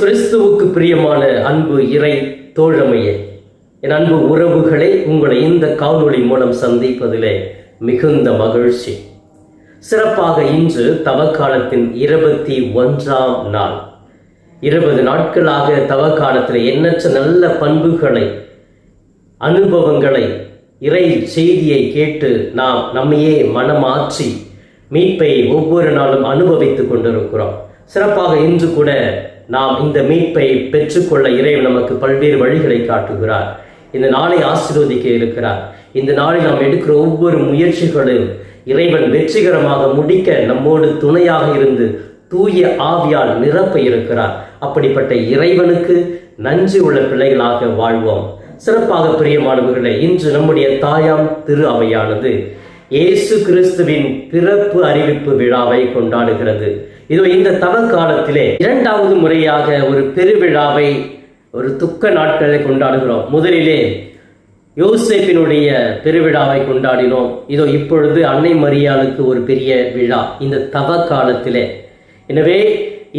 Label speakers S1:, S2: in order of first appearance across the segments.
S1: கிறிஸ்துவுக்கு பிரியமான அன்பு இறை தோழமையே என் அன்பு உறவுகளை உங்களை இந்த காணொளி மூலம் சந்திப்பதிலே மிகுந்த மகிழ்ச்சி. சிறப்பாக இன்று தவக்காலத்தின் இருபத்தி ஒன்றாம் நாள். இருபது நாட்களாக தவக்காலத்தில் எண்ணற்ற நல்ல பண்புகளை அனுபவங்களை இறை செய்தியை கேட்டு நாம் நம்மையே மனமாற்றி மீட்பை ஒவ்வொரு நாளும் அனுபவித்துக் கொண்டிருக்கிறோம். சிறப்பாக இன்று கூட நாம் இந்த மீட்பை பெற்றுக்கொள்ள இறைவன் நமக்கு பல்வேறு வழிகளை காட்டுகிறார். இந்த நாளை ஆசீர்வதிக்க இருக்கிறார். இந்த நாளில் நாம் எடுக்கிற ஒவ்வொரு முயற்சிகளும் இறைவன் வெற்றிகரமாக முடிக்க நம்மோடு துணையாக இருந்து தூய ஆவியால் நிரப்ப இருக்கிறார். அப்படிப்பட்ட இறைவனுக்கு நன்றி உள்ள பிள்ளைகளாக வாழ்வோம். சிறப்பாக பிரியமானவர்களே இன்று நம்முடைய தாயாம் திரு அவையானது. இயேசு கிறிஸ்துவின் பிறப்பு அறிவிப்பு விழாவை கொண்டாடுகிறது. இதோ இந்த தவ காலத்திலே இரண்டாவது முறையாக ஒரு பெருவிழாவை ஒரு துக்க நாட்களை கொண்டாடுகிறோம். முதலிலே யோசேப்பினுடைய பெருவிழாவை கொண்டாடினோம். இதோ இப்பொழுது அன்னை மரியாளுக்கு ஒரு பெரிய விழா இந்த தவ காலத்திலே எனவே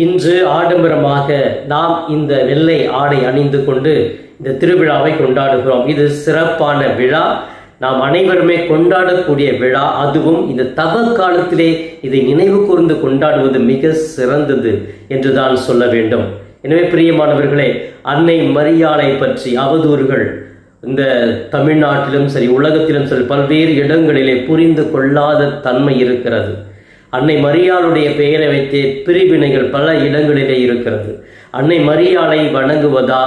S1: இன்று ஆடம்பரமாக நாம் இந்த வெள்ளை ஆடை அணிந்து கொண்டு இந்த திருவிழாவை கொண்டாடுகிறோம். இது சிறப்பான விழா. நாம் அனைவருமே கொண்டாடக்கூடிய விழா அதுவும் இந்த தவ காலத்திலே இதை நினைவு கூர்ந்து கொண்டாடுவது மிக சிறந்தது என்றுதான் சொல்ல வேண்டும். எனவே பிரியமானவர்களே அன்னை மரியாளை பற்றி அவதூறுகள் இந்த தமிழ்நாட்டிலும் சரி உலகத்திலும் சரி பல்வேறு இடங்களிலே புரிந்து கொள்ளாத தன்மை இருக்கிறது. அன்னை மரியாளுடைய பெயரை வைத்தே பிரிவினைகள் பல இடங்களிலே இருக்கிறது. அன்னை மரியாளை வணங்குவதா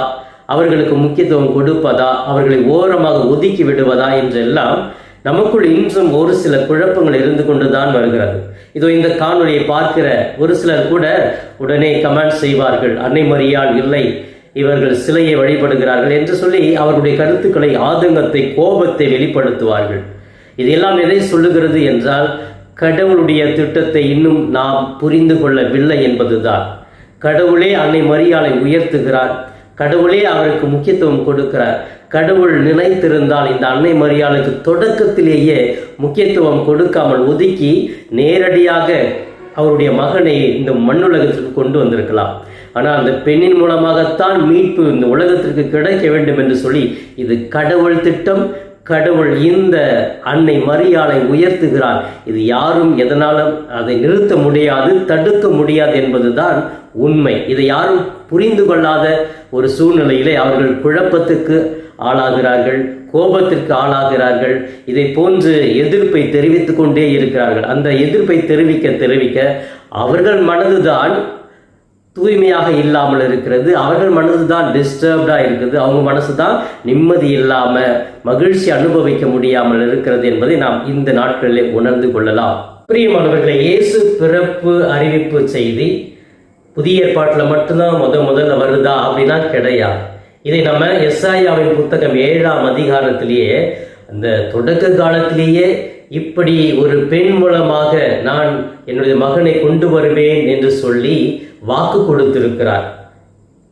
S1: அவர்களுக்கு முக்கியத்துவம் கொடுப்பதா அவர்களை ஓரமாக ஒதுக்கி விடுவதா என்றெல்லாம் நமக்குள் இன்றும் ஒரு சில குழப்பங்கள் இருந்து கொண்டுதான் வருகிறது. இதோ இந்த காணொலியை பார்க்கிற ஒரு சிலர் கூட உடனே கமெண்ட் செய்வார்கள் அன்னை மரியால் இல்லை இவர்கள் சிலையை வழிபடுகிறார்கள் என்று சொல்லி அவர்களுடைய கருத்துக்களை ஆதங்கத்தை கோபத்தை வெளிப்படுத்துவார்கள். இதெல்லாம் எதை சொல்லுகிறது என்றால் கடவுளுடைய திட்டத்தை இன்னும் நாம் புரிந்து கொள்ளவில்லை என்பதுதான். கடவுளே அன்னை மரியாலை உயர்த்துகிறார் கடவுளே அவருக்கு முக்கியத்துவம் கொடுக்கிறார். கடவுள் நினைத்திருந்தால் இந்த அன்னை மரியாளுக்கு தொடக்கத்திலேயே முக்கியத்துவம் கொடுக்காமல் ஒதுக்கி நேரடியாக அவருடைய மகனை இந்த மண்ணுலகத்திற்கு கொண்டு வந்திருக்கலாம். ஆனால் அந்த பெண்ணின் மூலமாகத்தான் மீட்பு இந்த உலகத்திற்கு கிடைக்க வேண்டும் என்று சொல்லி இது கடவுள் திட்டம் கடவுள் இந்த அன்னை மரியாளை உயர்த்துகிறார். இது யாரும் எதனாலும் அதை நிறுத்த முடியாது தடுக்க முடியாது என்பதுதான் உண்மை. இதை யாரும் புரிந்து கொள்ளாத ஒரு சூழ்நிலையிலே அவர்கள் குழப்பத்துக்கு ஆளாகிறார்கள் கோபத்திற்கு ஆளாகிறார்கள். இதை போன்று எதிர்ப்பை தெரிவித்துக்கொண்டே இருக்கிறார்கள். அந்த எதிர்ப்பை தெரிவிக்க தெரிவிக்க அவர்கள் மனதுதான் தூய்மையாக இல்லாமல் இருக்கிறது. அவர்கள் மனது தான் டிஸ்டர்ப்டாக இருக்குது. அவங்க மனசு தான் நிம்மதி இல்லாமல் மகிழ்ச்சி அனுபவிக்க முடியாமல் இருக்கிறது என்பதை நாம் இந்த நாட்களிலே உணர்ந்து கொள்ளலாம். பிரியமானவர்களை இயேசு பிறப்பு அறிவிப்பு செய்தி புதிய ஏற்பாட்டில் மட்டும்தான் முத முதல்ல வருதா அப்படின்னா கிடையாது. இதை நம்ம எஸ்ஐயாவின் புத்தகம் ஏழாம் அதிகாரத்திலேயே அந்த தொடக்க காலத்திலேயே இப்படி ஒரு பெண் மூலமாக நான் என்னுடைய மகனை கொண்டு வருவேன் என்று சொல்லி வாக்கு கொடுத்திருக்கிறார்.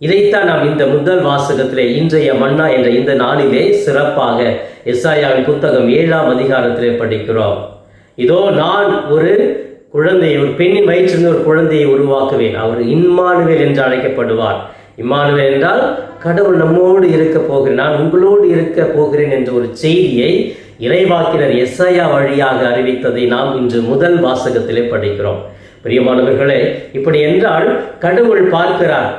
S1: இதைத்தான் நாம் இந்த முதல் வாசகத்திலே இன்றைய மன்னா என்ற இந்த நாளிலே சிறப்பாக எஸ்ஐயாவின் புத்தகம் ஏழாம் அதிகாரத்திலே படிக்கிறோம். இதோ நான் ஒரு குழந்தையை ஒரு பெண்ணின் வயிற்றிலிருந்து ஒரு குழந்தையை உருவாக்குவேன். அவர் இம்மானுவேல் என்று அழைக்கப்படுவார். இம்மானுவேல் என்றால் கடவுள் நம்மோடு இருக்க போகிறேன். நான் உங்களோடு இருக்க போகிறேன் என்ற ஒரு செய்தியை இறைவாக்கினர் எஸ்ஐயா வழியாக அறிவித்ததை நாம் இன்று முதல் வாசகத்திலே படிக்கிறோம். பிரியமானவர்களே இப்படி என்றால் கடவுள் பார்க்கிறார்.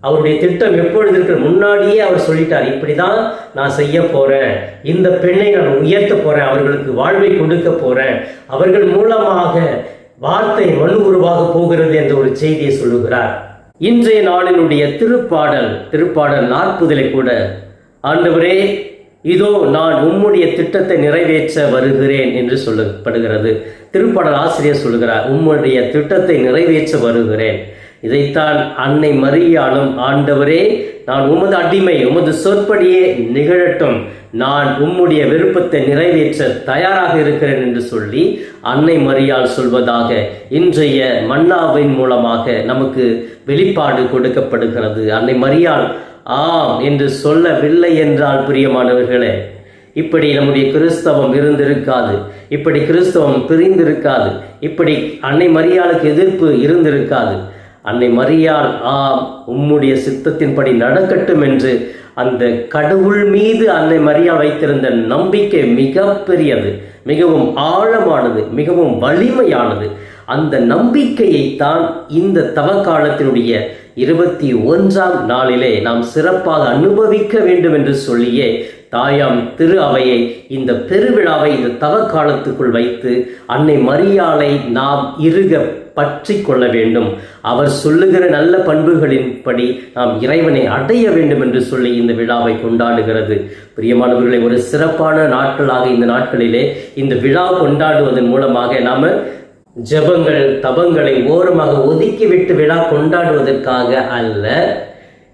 S1: அவருடைய திட்டம் எப்பொழுது இருக்கிற முன்னாடியே அவர் சொல்லிட்டார் இப்படிதான் நான் செய்ய போறேன். இந்த பெண்ணை நான் உயர்த்த போறேன். அவர்களுக்கு வாழ்வை கொடுக்க போறேன். அவர்கள் மூலமாக வார்த்தை மண் உருவாக போகிறது என்ற ஒரு செய்தியை சொல்லுகிறார். இன்றைய நாளினுடைய திருப்பாடல் திருப்பாடல் நாற்பதிலே கூட ஆண்டவரே இதோ நான் உம்முடைய திட்டத்தை நிறைவேற்ற வருகிறேன் என்று சொல்லப்படுகிறது. திருப்படல் ஆசிரியர் சொல்கிறார் உம்முடைய திட்டத்தை நிறைவேற்ற வருகிறேன். இதைத்தான் அன்னை மறியாலும் ஆண்டவரே நான் உமது அடிமை உமது சொற்படியே நிகழட்டும். நான் உம்முடைய விருப்பத்தை நிறைவேற்ற தயாராக இருக்கிறேன் என்று சொல்லி அன்னை மறியால் சொல்வதாக இன்றைய மன்னாவின் மூலமாக நமக்கு வெளிப்பாடு கொடுக்கப்படுகிறது. அன்னை மறியால் ஆம் என்று சொல்லவில்லை என்றால் பிரியமானவர்களே இப்படி நம்முடைய கிறிஸ்தவம் இருந்திருக்காது இப்படி கிறிஸ்தவம் பிரிந்திருக்காது இப்படி அன்னை மரியாளுக்கு எதிர்ப்பு இருந்திருக்காது. அன்னை மரியாள் ஆம் உம்முடைய சித்தத்தின்படி நடக்கட்டும் என்று அந்த கடவுள் மீது அன்னை மரியாள் வைத்திருந்த நம்பிக்கை மிக பெரியது மிகவும் ஆழமானது மிகவும் வலிமையானது. அந்த நம்பிக்கையை தான் இந்த தவக்காலத்தினுடைய இருபத்தி ஒன்றாம் நாளிலே நாம் சிறப்பாக அனுபவிக்க வேண்டும் என்று சொல்லியே தாயாம் திரு அவையை இந்த பெருவிழாவை இந்த தவக்காலத்துக்குள் வைத்து அன்னை மரியாளை நாம் இருக பற்றி கொள்ள வேண்டும். அவர் சொல்லுகிற நல்ல பண்புகளின்படி நாம் இறைவனை அடைய வேண்டும் என்று சொல்லி இந்த விழாவை கொண்டாடுகிறது. பிரியமானவர்களை ஒரு சிறப்பான நாட்களாக இந்த நாட்களிலே இந்த விழா கொண்டாடுவதன் மூலமாக நாம் ஜெபங்கள் தபங்களை ஓரமாக ஒதுக்கிவிட்டு விழா கொண்டாடுவதற்காக அல்ல.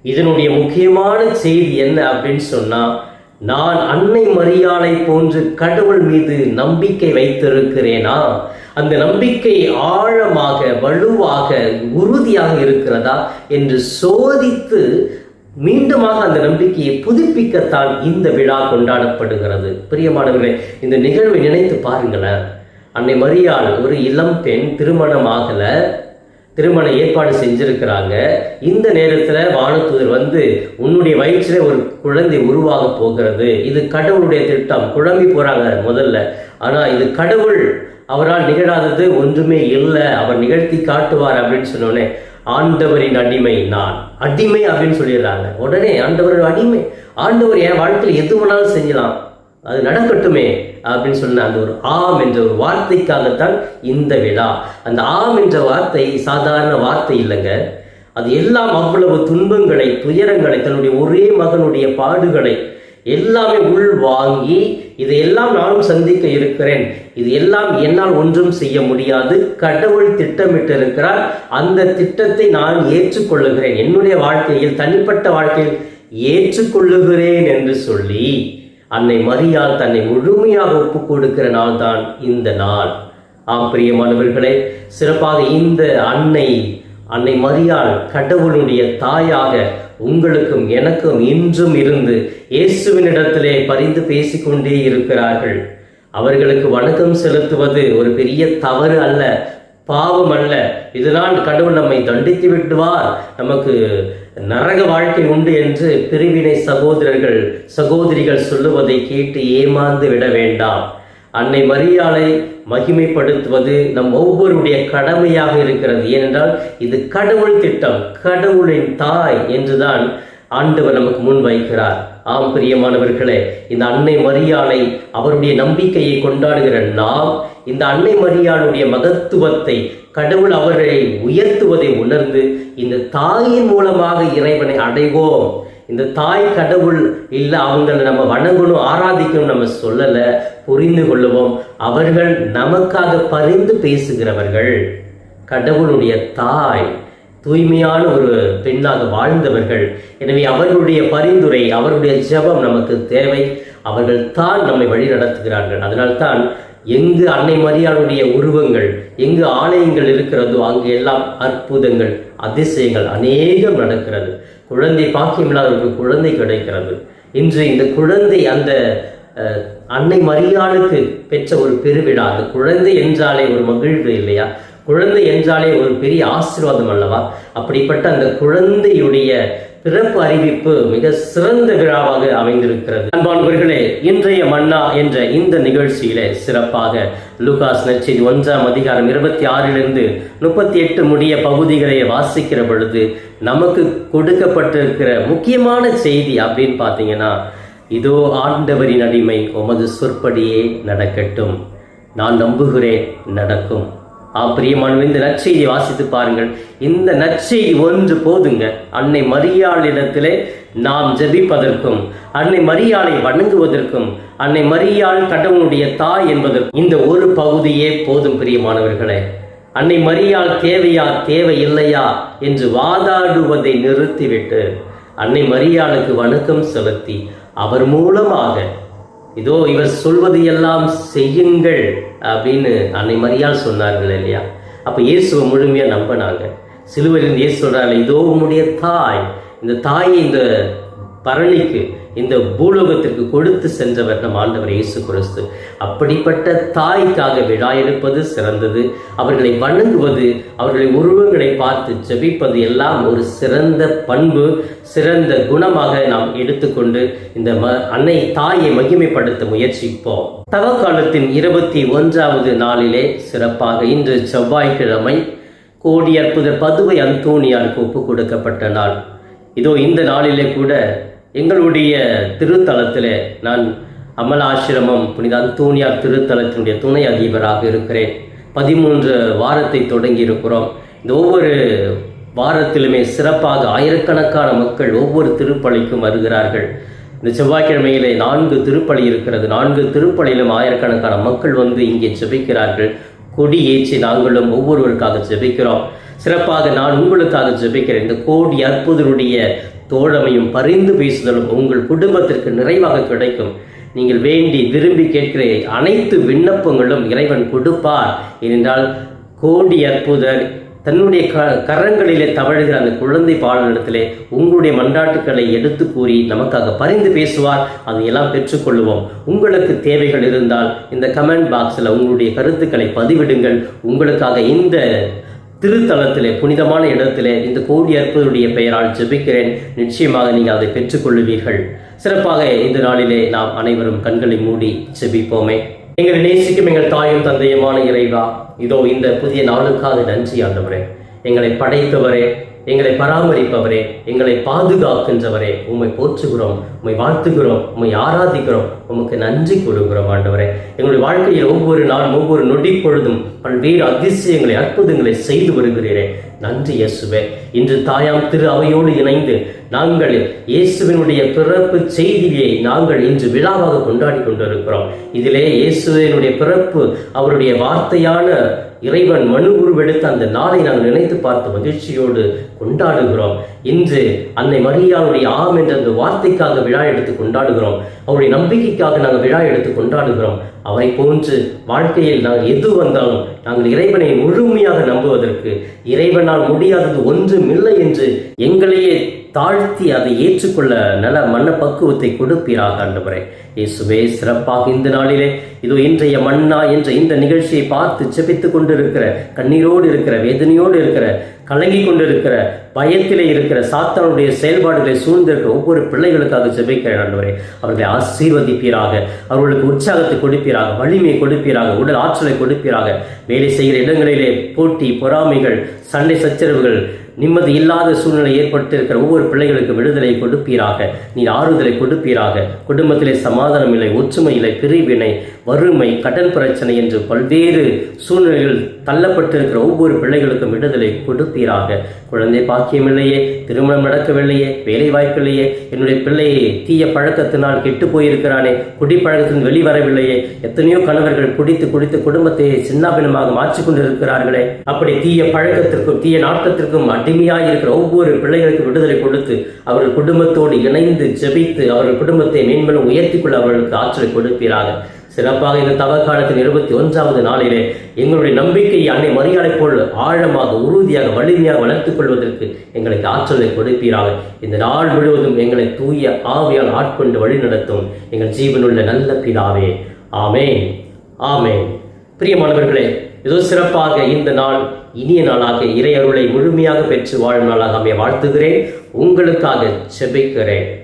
S1: இதனுடைய முக்கியமான செய்தி என்ன அப்படின்னு சொன்னால் நான் அன்னை மரியாளை போன்று கடவுள் மீது நம்பிக்கை வைத்திருக்கிறேனா? அந்த நம்பிக்கை ஆழமாக வலுவாக உறுதியாக இருக்கிறதா என்று சோதித்து மீண்டுமாக அந்த நம்பிக்கையை புதுப்பிக்கத்தான் இந்த விழா கொண்டாடப்படுகிறது. பிரியமானவர்களே இந்த நிகழ்வை நினைத்து பாருங்களேன். அன்னை மரியாள் ஒரு இளம் பெண் திருமணமாகல திருமண ஏற்பாடு செஞ்சிருக்கிறாங்க. இந்த நேரத்தில் வானதூதர் வந்து உன்னுடைய வயிற்றில் ஒரு குழந்தை உருவாக போகிறது. இது கடவுளுடைய திட்டம். குழம்பி போகிறாங்க முதல்ல. ஆனால் இது கடவுள். அவரால் நிகழாதது ஒன்றுமே இல்லை. அவர் நிகழ்த்தி காட்டுவார் அப்படின்னு சொன்னோடனே ஆண்டவரின் அடிமை நான். அடிமை அப்படின்னு சொல்லிடுறாங்க. உடனே ஆண்டவரோட அடிமை. ஆண்டவர் என் வாழ்க்கையில் எது வேணாலும் செஞ்சலாம். அது நடக்கட்டுமே அப்படின்னு சொன்ன அந்த ஒரு ஆம் என்ற ஒரு வார்த்தைக்காகத்தான் இந்த விழா. அந்த ஆம் என்ற வார்த்தை சாதாரண வார்த்தை இல்லைங்க. அது எல்லாம் அவ்வளவு துன்பங்களை துயரங்களை தன்னுடைய ஒரே மகனுடைய பாடுகளை எல்லாமே உள் வாங்கி இதையெல்லாம் நானும் சந்திக்க இருக்கிறேன். இது எல்லாம் என்னால் ஒன்றும் செய்ய முடியாது. கடவுள் திட்டமிட்டிருக்கிறார். அந்த திட்டத்தை நான் ஏற்றுக்கொள்ளுகிறேன். என்னுடைய வாழ்க்கையில் தனிப்பட்ட வாழ்க்கையில் ஏற்றுக்கொள்ளுகிறேன் என்று சொல்லி அன்னை மரியால் தன்னை முழுமையாக ஒப்பு கொடுக்கிற நாள் தான் இந்த நாள். ஆம் பிரியமானவர்களே சிறப்பாக இந்த அன்னை அன்னை மரியாள் கடவுளுடைய தாயாக உங்களுக்கும் எனக்கும் இன்றும் இருந்து இயேசுவினிடத்திலே பரிந்து பேசிக்கொண்டே இருக்கிறார்கள். அவர்களுக்கு வணக்கம் செலுத்துவது ஒரு பெரிய தவறு அல்ல. பாவம் அல்ல. இதனால் கடவுள் நம்மை தண்டித்து விடுவார். நமக்கு நரக வாழ்க்கை உண்டு என்று பிரிவினை சகோதரர்கள் சகோதரிகள் சொல்லுவதை கேட்டு ஏமாந்து விட வேண்டாம். அன்னை மரியாளை மகிமைப்படுத்துவது நம் ஒவ்வொருடைய கடமையாக இருக்கிறது. ஏனென்றால் இது கடவுள் திட்டம் கடவுளின் தாய் என்றுதான் ஆண்டவர் நமக்கு முன் வைக்கிறார். ஆம் பிரியமானவர்களே இந்த அன்னை மரியாளை அவருடைய நம்பிக்கையை கொண்டாடுகிற நாம் இந்த அன்னை மரியாளுடைய மகத்துவத்தை கடவுள் அவரை உயர்த்துவதை உணர்ந்து இந்த தாயின் மூலமாக இறைவனை அடைவோம். இந்த தாய் கடவுள் இல்லை அவங்களை நம்ம வணங்கணும் ஆராதிக்கணும் நம்ம சொல்லலை புரிந்து கொள்ளுவோம். அவர்கள் நமக்காக பரிந்து பேசுகிறவர்கள். கடவுளுடைய தாய் தூய்மையான ஒரு பெண்ணாக வாழ்ந்தவர்கள். எனவே அவர்களுடைய பரிந்துரை அவருடைய ஜெபம் நமக்கு தேவை. அவர்கள் தான் நம்மை வழி நடத்துகிறார்கள். அதனால்தான் எங்கு அன்னை மரியாளுடைய உருவங்கள் எங்கு ஆலயங்கள் இருக்கிறதோ அங்கு எல்லாம் அற்புதங்கள் அதிசயங்கள் அநேகம் நடக்கிறது. குழந்தை பாக்கியம் இல்லாதவர்களுக்கு குழந்தை கிடைக்கிறது. இன்று இந்த குழந்தை அந்த அன்னை மரியாளுக்கு பெற்ற ஒரு பெருவிழா அந்த குழந்தை என்றாலே ஒரு மகிழ்வு இல்லையா? குழந்தை என்றாலே ஒரு பெரிய ஆசீர்வாதம் அல்லவா? அப்படிப்பட்ட அந்த குழந்தையுடைய பிறப்பு அறிவிப்பு மிக சிறந்த விழாவாக அமைந்திருக்கிறது. அன்பான்பர்களே இன்றைய மன்னா என்ற இந்த நிகழ்ச்சியிலே சிறப்பாக லூகாஸ் நற்செய்தி ஒன்றாம் அதிகாரம் இருபத்தி ஆறிலிருந்து முப்பத்தி எட்டு முடிய பகுதிகளை வாசிக்கிற பொழுது நமக்கு கொடுக்கப்பட்டிருக்கிற முக்கியமான செய்தி அப்படின்னு பார்த்தீங்கன்னா இதோ ஆண்டவரின் அடிமை உமது சொற்படியே நடக்கட்டும். நான் நம்புகிறேன் நடக்கும். பிரியமானவர் இந்த நற்செய்தி வாசித்து பாருங்கள். இந்த நற்செய்தி ஒன்று போதுங்க. அன்னை மரியாளிடத்திலே நாம் ஜெபிப்பதற்கும் அன்னை மரியாளை வணங்குவதற்கும் அன்னை மரியாள் கடவுளுடைய தாய் என்பதற்கும் இந்த ஒரு பகுதியே போதும் பிரியமானவர்களே. அன்னை மரியாள் தேவையா தேவை இல்லையா என்று வாதாடுவதை நிறுத்திவிட்டு அன்னை மரியாளுக்கு வணக்கம் செலுத்தி அவர் மூலமாக இதோ இவர் சொல்வது எல்லாம் செய்யுங்கள். அப்படின்னு அன்னை மரியால் சொன்னார்கள் இல்லையா? அப்போ இயேசுவை முழுமையாக நம்பினாங்க. சிலுவையில் இயேசு சொல்கிறாங்க இதோ உன்னுடைய தாய். இந்த தாயை இந்த பரணிக்கு இந்த பூலோகத்திற்கு கொடுத்து சென்றவர் நம் ஆண்டவர் இயேசு கிறிஸ்து. அப்படிப்பட்ட தாய்க்காக விழா எடுப்பது சிறந்தது. அவர்களை வணங்குவது அவர்களை உருவங்களை பார்த்து ஜெபிப்பது எல்லாம் ஒரு சிறந்த பண்பு. சிறந்த குணமாக நாம் எடுத்துக்கொண்டு இந்த ம அன்னை தாயை மகிமைப்படுத்த முயற்சிப்போம். தவக்காலத்தின் இருபத்தி ஒன்றாவது நாளிலே சிறப்பாக இன்று செவ்வாய்க்கிழமை கோடி அற்புத பதுவை அந்தோணியாருக்கு ஒப்பு கொடுக்கப்பட்ட நாள். இதோ இந்த நாளிலே கூட எங்களுடைய திருத்தலத்தில் நான் அமலாசிரமம் புனித அந்தோணியார் திருத்தலத்தினுடைய துணை அதிபராக இருக்கிறேன். பதிமூன்று வாரத்தை தொடங்கி இருக்கிறோம் இந்த ஒவ்வொரு வாரத்திலுமே சிறப்பாக ஆயிரக்கணக்கான மக்கள் ஒவ்வொரு திருப்பலிக்கும் வருகிறார்கள். இந்த செவ்வாய்க்கிழமையிலே நான்கு திருப்பலி இருக்கிறது. நான்கு திருப்பலியிலும் ஆயிரக்கணக்கான மக்கள் வந்து இங்கே ஜெபிக்கிறார்கள். கொடி ஏற்றி நாங்களும் ஒவ்வொருவருக்காக ஜெபிக்கிறோம். சிறப்பாக நான் உங்களுக்காக ஜெபிக்கிறேன். இந்த கோடி அற்புதருடைய தோழமையும் பரிந்து பேசுதலும் உங்கள் குடும்பத்திற்கு நிறைவாக கிடைக்கும். நீங்கள் வேண்டி விரும்பி கேட்கிற அனைத்து விண்ணப்பங்களும் இறைவன் கொடுப்பார். ஏனென்றால் கோடி அற்புதர் தன்னுடைய க கரங்களிலே தவழுகிற அந்த குழந்தை பாடலிடத்திலே உங்களுடைய மன்றாட்டுக்களை எடுத்து கூறி நமக்காக பரிந்து பேசுவார். அதையெல்லாம் பெற்றுக்கொள்வோம் உங்களுக்கு தேவைகள் இருந்தால் இந்த கமெண்ட் பாக்ஸில் உங்களுடைய கருத்துக்களை பதிவிடுங்கள். உங்களுக்காக இந்த திருத்தலத்திலே புனிதமான இடத்திலே இந்த கோடி அற்புதருடைய பெயரால் ஜெபிக்கிறேன். நிச்சயமாக நீங்கள் அதை பெற்றுக்கொள்வீர்கள் சிறப்பாக இந்த நாளிலே நாம் அனைவரும் கண்களை மூடி ஜெபிப்போமே. எங்கள் நேசிக்கும் எங்கள் தாயும் தந்தையுமான இறைவா இதோ இந்த புதிய நாளுக்காக நன்றி ஆண்டவரே. எங்களை படைத்தவரே எங்களை பராமரிப்பவரே எங்களை பாதுகாக்கின்றவரே உம்மை போற்றுகிறோம் உம்மை வாழ்த்துகிறோம் உம்மை ஆராதிக்கிறோம் உமக்கு நன்றி கூறுகிறோம் ஆண்டவரே. எங்களுடைய வாழ்க்கையில் ஒவ்வொரு நாளும் ஒவ்வொரு நொடி பொழுதும் பல்வேறு அதிசயங்களை அற்புதங்களை செய்து வருகிறீரே. நன்றி இயேசுவே. இன்று தாயாம் திரு அவையோடு இணைந்து நாங்கள் இயேசுவினுடைய பிறப்பு செய்தியை நாங்கள் இன்று விழாவாக கொண்டாடி கொண்டிருக்கிறோம். இதிலே இயேசுவினுடைய பிறப்பு அவருடைய வார்த்தையான இறைவன் மனு உருவெடுத்த அந்த நாளை நாங்கள் நினைத்து பார்த்து மகிழ்ச்சியோடு கொண்டாடுகிறோம். இன்று அன்னை மரியாளுடைய ஆம் என்ற அந்த வார்த்தைக்காக விழா எடுத்து கொண்டாடுகிறோம். அவருடைய நம்பிக்கைக்காக நாங்கள் விழா எடுத்து கொண்டாடுகிறோம். அவரை போன்று வாழ்க்கையில் நாங்கள் எது வந்தாலும் நாங்கள் இறைவனை முழுமையாக நம்புவதற்கு இறைவனால் முடியாதது ஒன்றுமில்லை என்று எங்களையே தாழ்த்தி அதை ஏற்றுக்கொள்ள நல மன்ன பக்குவத்தை கொடுப்பீராக ஆண்டவரே இயேசுவே சிறப்பாக இந்த நாளிலே இதோ இன்றைய மன்னா என்ற இந்த நிகழ்ச்சியை பார்த்து செபித்துக்கொண்டு இருக்கிற கண்ணீரோடு இருக்கிற வேதனையோடு இருக்கிற கலங்கி கொண்டிருக்கிற பயத்திலே இருக்கிற சாத்தானுடைய செயல்பாடுகளை சூழ்ந்திருக்கிற ஒவ்வொரு பிள்ளைகளுக்காக ஜெபிக்கிறேன் ஆண்டவரே. அவர்களை ஆசீர்வதிப்பீராக அவர்களுக்கு உற்சாகத்தை கொடுப்பீராக வலிமையை கொடுப்பீராக உடல் ஆற்றலை கொடுப்பீராக. வேலை செய்கிற இடங்களிலே போட்டி பொறாமைகள் சண்டை சச்சரவுகள் நிம்மதி இல்லாத சூழ்நிலை ஏற்பட்டிருக்கிற ஒவ்வொரு பிள்ளைகளுக்கு விடுதலை கொடுப்பீராக. நீ ஆறுதலை கொடுப்பீராக. குடும்பத்திலே சமாதானம் இல்லை ஒற்றுமை இல்லை பிரிவினை வறுமை கடன் பிரச்சனை என்று பல்வேறு சூழ்நிலைகள் தள்ளப்பட்டிருக்கிற ஒவ்வொரு பிள்ளைகளுக்கும் விடுதலை கொடுப்பீராக குழந்தை பாக்கியம் இல்லையே திருமணம் நடக்கவில்லையே வேலை வாய்ப்பில்லையே என்னுடைய பிள்ளையை தீய பழக்கத்தினால் கெட்டு போயிருக்கிறானே குடிப்பழக்கத்தின் வெளிவரவில்லையே எத்தனையோ கணவர்கள் குடித்து குடித்து குடும்பத்தை சின்னாபினமாக மாற்றிக் கொண்டிருக்கிறார்களே. அப்படி தீய பழக்கத்திற்கும் தீய நாட்டத்திற்கும் அடிமையாக இருக்கிற ஒவ்வொரு பிள்ளைகளுக்கு விடுதலை கொடுத்து அவர்கள் குடும்பத்தோடு இணைந்து ஜெபித்து அவர்கள் குடும்பத்தை மேன்மேலும் உயர்த்திக் கொள்ள அவர்களுக்கு ஆற்றலை கொடுப்பீராக. சிறப்பாக இந்த தவக்காலத்தின் இருபத்தி ஒன்றாவது நாளிலே எங்களுடைய நம்பிக்கையை அன்னை மரியாதை போல் ஆழமாக உறுதியாக வலிமையாக வளர்த்துக் கொள்வதற்கு எங்களுக்கு ஆற்றலை கொடுப்பீராக. இந்த நாள் முழுவதும் எங்களை தூய ஆவியால் ஆட்கொண்டு வழிநடத்தும் எங்கள் ஜீவனுள்ள நல்ல பிதாவே. ஆமேன். ஆமேன். பிரியமானவர்களே ஏதோ சிறப்பாக இந்த நாள் இனிய நாளாக இறையருளை முழுமையாக பெற்று வாழும் நாளாக அமைய வாழ்த்துகிறேன். உங்களுக்காக செபிக்கிறேன்.